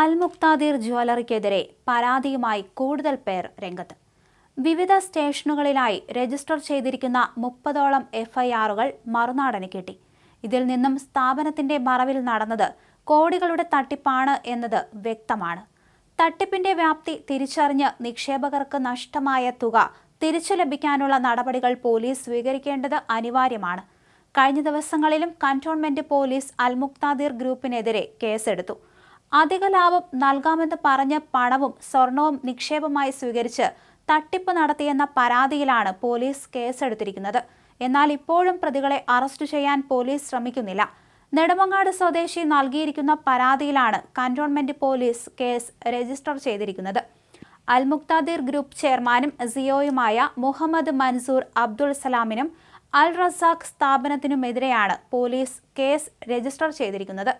അൽ മുക്താദിർ ജ്വല്ലറിക്കെതിരെ പരാതിയുമായി കൂടുതൽ പേർ രംഗത്ത്. വിവിധ സ്റ്റേഷനുകളിലായി രജിസ്റ്റർ ചെയ്തിരിക്കുന്ന മുപ്പതോളം എഫ്ഐആറുകൾ മറുനാടന് കിട്ടി. ഇതിൽ നിന്നും സ്ഥാപനത്തിന്റെ മറവിൽ നടന്നത് കോടികളുടെ തട്ടിപ്പാണ് എന്നത് വ്യക്തമാണ്. തട്ടിപ്പിന്റെ വ്യാപ്തി തിരിച്ചറിഞ്ഞ് നിക്ഷേപകർക്ക് നഷ്ടമായ തുക തിരിച്ചു ലഭിക്കാനുള്ള നടപടികൾ പോലീസ് സ്വീകരിക്കേണ്ടത് അനിവാര്യമാണ്. കഴിഞ്ഞ ദിവസങ്ങളിലും കന്റോൺമെന്റ് പോലീസ് അൽമുക്താദീർ ഗ്രൂപ്പിനെതിരെ കേസെടുത്തു. അധിക ലാഭം നൽകാമെന്ന് പറഞ്ഞ പണവും സ്വർണവും നിക്ഷേപമായി സ്വീകരിച്ച് തട്ടിപ്പ് നടത്തിയെന്ന പരാതിയിലാണ് പോലീസ് കേസെടുത്തിരിക്കുന്നത്. എന്നാൽ ഇപ്പോഴും പ്രതികളെ അറസ്റ്റ് ചെയ്യാൻ പോലീസ് ശ്രമിക്കുന്നില്ല. നെടുമങ്ങാട് സ്വദേശി നൽകിയിരിക്കുന്ന പരാതിയിലാണ് കന്റോൺമെന്റ് പോലീസ് കേസ് രജിസ്റ്റർ ചെയ്തിരിക്കുന്നത്. അൽമുക്താദീർ ഗ്രൂപ്പ് ചെയർമാനും സിഒയുമായ മുഹമ്മദ് മൻസൂർ അബ്ദുൾ സലാമിനും അൽ റസാഖ് സ്ഥാപനത്തിനുമെതിരെയാണ് പോലീസ് കേസ് രജിസ്റ്റർ ചെയ്തിരിക്കുന്നത്.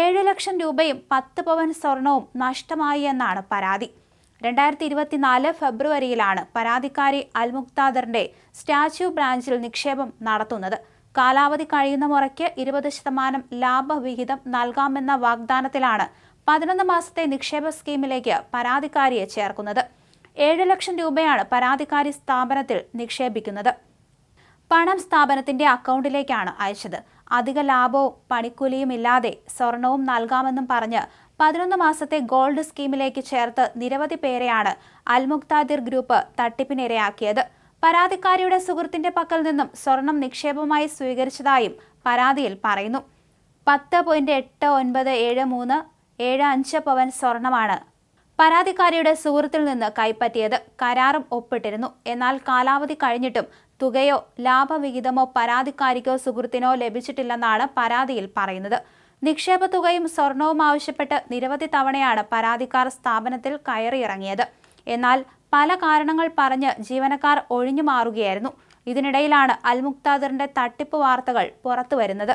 ഏഴ് ലക്ഷം രൂപയും പത്ത് പവൻ സ്വർണവും നഷ്ടമായി എന്നാണ് പരാതി. രണ്ടായിരത്തി ഇരുപത്തിനാല് ഫെബ്രുവരിയിലാണ് പരാതിക്കാരി അൽമുക്താദറിന്റെ സ്റ്റാച്യു ബ്രാഞ്ചിൽ നിക്ഷേപം നടത്തുന്നത്. കാലാവധി കഴിയുന്ന മുറയ്ക്ക് ഇരുപത് ശതമാനം ലാഭവിഹിതം നൽകാമെന്ന വാഗ്ദാനത്തിലാണ് പതിനൊന്ന് മാസത്തെ നിക്ഷേപ സ്കീമിലേക്ക് പരാതിക്കാരിയെ ചേർക്കുന്നത്. ഏഴ് ലക്ഷം രൂപയാണ് പരാതിക്കാരി സ്ഥാപനത്തിൽ നിക്ഷേപിക്കുന്നത്. പണം സ്ഥാപനത്തിന്റെ അക്കൗണ്ടിലേക്കാണ് അയച്ചത്. അധിക ലാഭവും പണിക്കൂലിയും ഇല്ലാതെ സ്വർണവും നൽകാമെന്നും പറഞ്ഞ് പതിനൊന്ന് മാസത്തെ ഗോൾഡ് സ്കീമിലേക്ക് ചേർത്ത് നിരവധി പേരെയാണ് അൽമുക്താദിർ ഗ്രൂപ്പ് തട്ടിപ്പിനിരയാക്കിയത്. പരാതിക്കാരിയുടെ സുഹൃത്തിന്റെ പക്കൽ നിന്നും സ്വർണം നിക്ഷേപമായി സ്വീകരിച്ചതായും പരാതിയിൽ പറയുന്നു. പത്ത് പോയിന്റ് എട്ട് ഒൻപത് ഏഴ് മൂന്ന് ഏഴ് അഞ്ച് പവൻ സ്വർണമാണ് പരാതിക്കാരിയുടെ സുഹൃത്തിൽ നിന്ന് കൈപ്പറ്റിയത് കരാറും ഒപ്പിട്ടിരുന്നു. എന്നാൽ കാലാവധി കഴിഞ്ഞിട്ടും തുകയോ ലാഭവിഹിതമോ പരാതിക്കാരിക്കോ സുഹൃത്തിനോ ലഭിച്ചിട്ടില്ലെന്നാണ് പരാതിയിൽ പറയുന്നത്. നിക്ഷേപ തുകയും സ്വർണവും ആവശ്യപ്പെട്ട് നിരവധി തവണയാണ് പരാതിക്കാർ സ്ഥാപനത്തിൽ കയറിയിറങ്ങിയത്. എന്നാൽ പല കാരണങ്ങൾ പറഞ്ഞ് ജീവനക്കാർ ഒഴിഞ്ഞു മാറുകയായിരുന്നു. ഇതിനിടയിലാണ് അൽമുക്താദറിന്റെ തട്ടിപ്പ് വാർത്തകൾ പുറത്തുവരുന്നത്.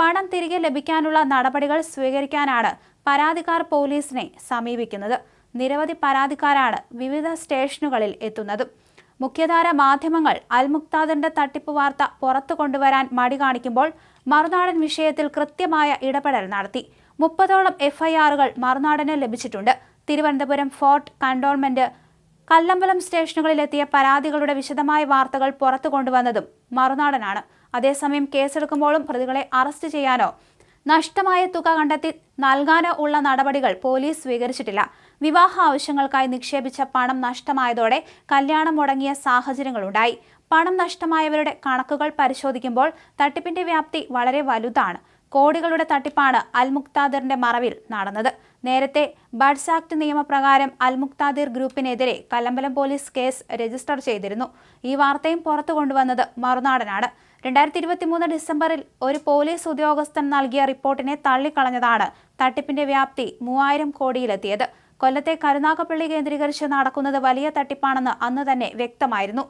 പണം തിരികെ ലഭിക്കാനുള്ള നടപടികൾ സ്വീകരിക്കാനാണ് പരാതിക്കാർ പോലീസിനെ സമീപിക്കുന്നത്. നിരവധി പരാതിക്കാരാണ് വിവിധ സ്റ്റേഷനുകളിൽ എത്തുന്നത്. മുഖ്യധാര മാധ്യമങ്ങൾ അൽമുക്താദിന്റെ തട്ടിപ്പ് വാർത്ത പുറത്തു കൊണ്ടുവരാൻ മടി കാണിക്കുമ്പോൾ മറുനാടൻ വിഷയത്തിൽ കൃത്യമായ ഇടപെടൽ നടത്തി. മുപ്പതോളം എഫ്ഐആറുകൾ മറുനാടന് ലഭിച്ചിട്ടുണ്ട്. തിരുവനന്തപുരം ഫോർട്ട് കണ്ടോൺമെന്റ് കല്ലമ്പലം സ്റ്റേഷനുകളിലെത്തിയ പരാതികളുടെ വിശദമായ വാർത്തകൾ പുറത്തു കൊണ്ടുവന്നതും മറുനാടനാണ്. അതേസമയം കേസെടുക്കുമ്പോഴും പ്രതികളെ അറസ്റ്റ് ചെയ്യാനോ നഷ്ടമായ തുക കണ്ടെത്തി നൽകാനോ ഉള്ള നടപടികൾ പോലീസ് സ്വീകരിച്ചിട്ടില്ല. വിവാഹ ആവശ്യങ്ങൾക്കായി നിക്ഷേപിച്ച പണം നഷ്ടമായതോടെ കല്യാണം മുടങ്ങിയ സാഹചര്യങ്ങളുണ്ടായി. പണം നഷ്ടമായവരുടെ കണക്കുകൾ പരിശോധിക്കുമ്പോൾ തട്ടിപ്പിന്റെ വ്യാപ്തി വളരെ വലുതാണ്. കോടികളുടെ തട്ടിപ്പാണ് അൽ മുക്താദിറിന്റെ മറവിൽ നടന്നത്. നേരത്തെ ബഡ്സ് ആക്ട് നിയമപ്രകാരം അൽമുക്താദിർ ഗ്രൂപ്പിനെതിരെ കല്ലമ്പലം പോലീസ് കേസ് രജിസ്റ്റർ ചെയ്തിരുന്നു. ഈ വാർത്തയും പുറത്തു കൊണ്ടുവന്നത് മറുനാടനാണ്. രണ്ടായിരത്തി ഇരുപത്തിമൂന്ന് ഡിസംബറിൽ ഒരു പോലീസ് ഉദ്യോഗസ്ഥൻ നൽകിയ റിപ്പോർട്ടിനെ തള്ളിക്കളഞ്ഞതാണ് തട്ടിപ്പിന്റെ വ്യാപ്തി മൂവായിരം കോടിയിലെത്തിയത്. കൊല്ലത്തെ കരുനാഗപ്പള്ളി കേന്ദ്രീകരിച്ച് നടക്കുന്നത് വലിയ തട്ടിപ്പാണെന്ന് അന്ന് തന്നെ വ്യക്തമായിരുന്നു.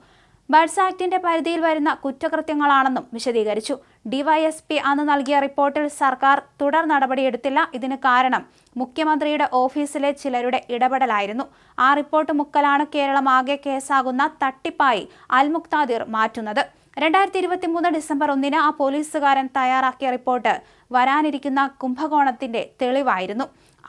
ബഡ്സ് ആക്ടിന്റെ പരിധിയിൽ വരുന്ന കുറ്റകൃത്യങ്ങളാണെന്നും വിശദീകരിച്ചു. ഡിവൈഎസ്പി അന്ന് നൽകിയ റിപ്പോർട്ടിൽ സർക്കാർ തുടർ നടപടിയെടുത്തില്ല. ഇതിന് കാരണം മുഖ്യമന്ത്രിയുടെ ഓഫീസിലെ ചിലരുടെ ഇടപെടലായിരുന്നു. ആ റിപ്പോർട്ട് മുക്കലാണ് കേരളം ആകെ കേസാകുന്ന തട്ടിപ്പായി അൽമുക്താദിർ മാറ്റുന്നത്. രണ്ടായിരത്തി ഇരുപത്തി മൂന്ന് ഡിസംബർ ഒന്നിന് ആ പോലീസുകാരൻ തയ്യാറാക്കിയ റിപ്പോർട്ട് വരാനിരിക്കുന്ന കുംഭകോണത്തിന്റെ തെളിവായിരുന്നു.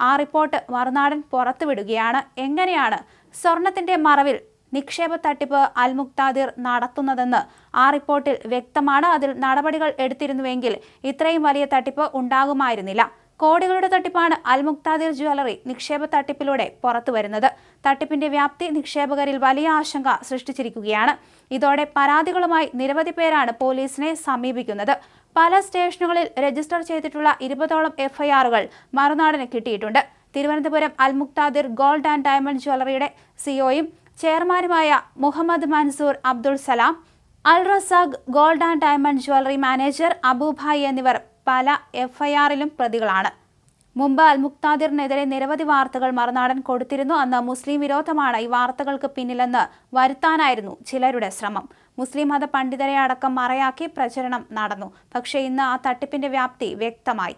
ആ റിപ്പോർട്ട് മറുനാടൻ പുറത്തുവിടുകയാണ്. എങ്ങനെയാണ് സ്വർണത്തിന്റെ മറവിൽ നിക്ഷേപ തട്ടിപ്പ് അൽമുക്താദിർ നടത്തുന്നതെന്ന് ആ റിപ്പോർട്ടിൽ വ്യക്തമാണ്. അതിൽ നടപടികൾ എടുത്തിരുന്നുവെങ്കിൽ ഇത്രയും വലിയ തട്ടിപ്പ് ഉണ്ടാകുമായിരുന്നില്ല. കോടികളുടെ തട്ടിപ്പാണ് അൽമുക്താദിർ ജ്വല്ലറി നിക്ഷേപ തട്ടിപ്പിലൂടെ പുറത്തുവരുന്നത്. തട്ടിപ്പിന്റെ വ്യാപ്തി നിക്ഷേപകരിൽ വലിയ ആശങ്ക സൃഷ്ടിച്ചിരിക്കുകയാണ്. ഇതോടെ പരാതികളുമായി നിരവധി പേരാണ് പോലീസിനെ സമീപിക്കുന്നത്. പല സ്റ്റേഷനുകളിൽ രജിസ്റ്റർ ചെയ്തിട്ടുള്ള ഇരുപതോളം എഫ്ഐആറുകൾ മറുനാടിന് കിട്ടിയിട്ടുണ്ട്. Thiruvananthapuram Almuktadir gold and diamond ജ്വല്ലറിയുടെ സിഒയും ചെയർമാനുമായ Muhammad Mansoor Abdul Salam Al Razak gold and diamond jewellery manager Abubhai എന്നിവർ പല എഫ്ഐആറിലും പ്രതികളാണ്. മുമ്പ് അൽ മുക്താദിറിനെതിരെ നിരവധി വാർത്തകൾ മറുനാടൻ കൊടുത്തിരുന്നു. അന്ന് മുസ്ലിം വിരോധമാണ് ഈ വാർത്തകൾക്ക് പിന്നിലെന്ന് വരുത്താനായിരുന്നു ചിലരുടെ ശ്രമം. മുസ്ലിം മത പണ്ഡിതരെ അടക്കം മറയാക്കി പ്രചരണം നടന്നു. പക്ഷേ ഇന്ന് ആ തട്ടിപ്പിന്റെ വ്യാപ്തി വ്യക്തമായി.